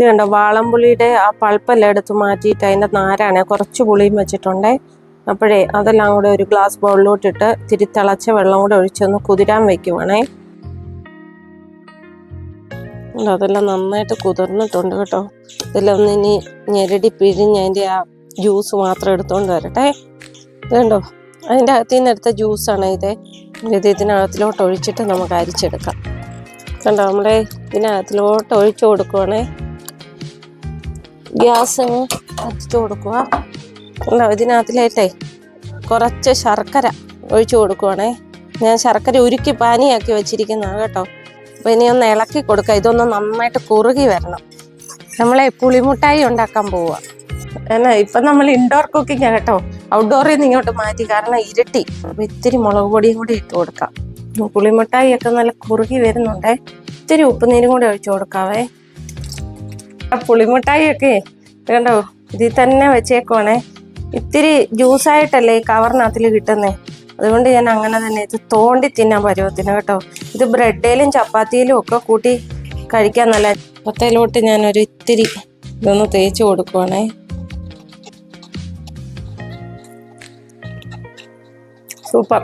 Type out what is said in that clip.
ഇത് കണ്ടോ വാളംപുളിയുടെ ആ പൾപ്പെല്ലാം എടുത്ത് മാറ്റിയിട്ട് അതിന്റെ നാരാണ്. കുറച്ച് പുളിയും വെച്ചിട്ടുണ്ടേ. അപ്പോഴേ അതെല്ലാം കൂടെ ഒരു ഗ്ലാസ് ബൗളിലോട്ടിട്ട് തിരി തിളച്ച വെള്ളം കൂടെ ഒഴിച്ചൊന്ന് കുതിരാൻ വയ്ക്കുവാണേ അതെല്ലാം നന്നായിട്ട് കുതിർന്നിട്ടുണ്ട് കേട്ടോ. ഇതെല്ലാം ഒന്ന് ഇനി ഞെരടി പിഴിഞ്ഞ് അതിന്റെ ആ ജ്യൂസ് മാത്രം എടുത്തുകൊണ്ട് വരട്ടെ. ഇത് കണ്ടോ അതിന്റെ അകത്തു നിന്ന് എടുത്ത ജ്യൂസാണ് ഇത്. ഇത് ഇതിനകത്തിലോട്ട് ഒഴിച്ചിട്ട് നമുക്ക് അരിച്ചെടുക്കാം. കണ്ടോ നമ്മുടെ ഇതിനകത്തിലോട്ട് ഒഴിച്ചു കൊടുക്കുവാണേ. ഗ്യാസ് കത്തിച്ചു കൊടുക്കുക. ഉണ്ടോ ഇതിനകത്തിലേട്ടേ കുറച്ച് ശർക്കര ഒഴിച്ചു കൊടുക്കുവാണേ. ഞാൻ ശർക്കര ഉരുക്കി പാനിയാക്കി വെച്ചിരിക്കുന്നതാണ് കേട്ടോ. അപ്പോൾ ഇനി ഒന്ന് ഇളക്കി കൊടുക്കുക. ഇതൊന്ന് നന്നായിട്ട് കുറുകി വരണം. നമ്മളെ പുളിമുട്ടായി ഉണ്ടാക്കാൻ പോവുക. എന്നാ ഇപ്പം നമ്മൾ ഇൻഡോർ കുക്കിംഗ് കേട്ടോ. ഔട്ട്ഡോറിൽ നിന്ന് ഇങ്ങോട്ട് മാറ്റി. കാരണം ഇരട്ടി. ഇത്തിരി മുളക് പൊടിയും കൂടി ഇട്ട് കൊടുക്കാം. പുളിമുട്ടായി ഒക്കെ നല്ല കുറുകി വരുന്നുണ്ടേ. ഇത്തിരി ഉപ്പുനീരും കൂടി ഒഴിച്ചു കൊടുക്കാവേ. ആ പുളിമുട്ടായി ഒക്കെ കണ്ടോ ഇതിൽ തന്നെ വെച്ചേക്കുവാണേ. ഇത്തിരി ജ്യൂസായിട്ടല്ലേ ഈ കവറിനകത്തിൽ കിട്ടുന്നേ. അതുകൊണ്ട് ഞാൻ അങ്ങനെ തന്നെ ഇത് തോണ്ടി തിന്നാൻ പരുവത്തിന് കേട്ടോ. ഇത് ബ്രെഡിലും ചപ്പാത്തിയിലും ഒക്കെ കൂട്ടി കഴിക്കാൻ നല്ല പത്തയിലോട്ട് ഞാനൊരു ഇത്തിരി ഇതൊന്ന് തേച്ച് കൊടുക്കുവാണേ. സൂപ്പർ.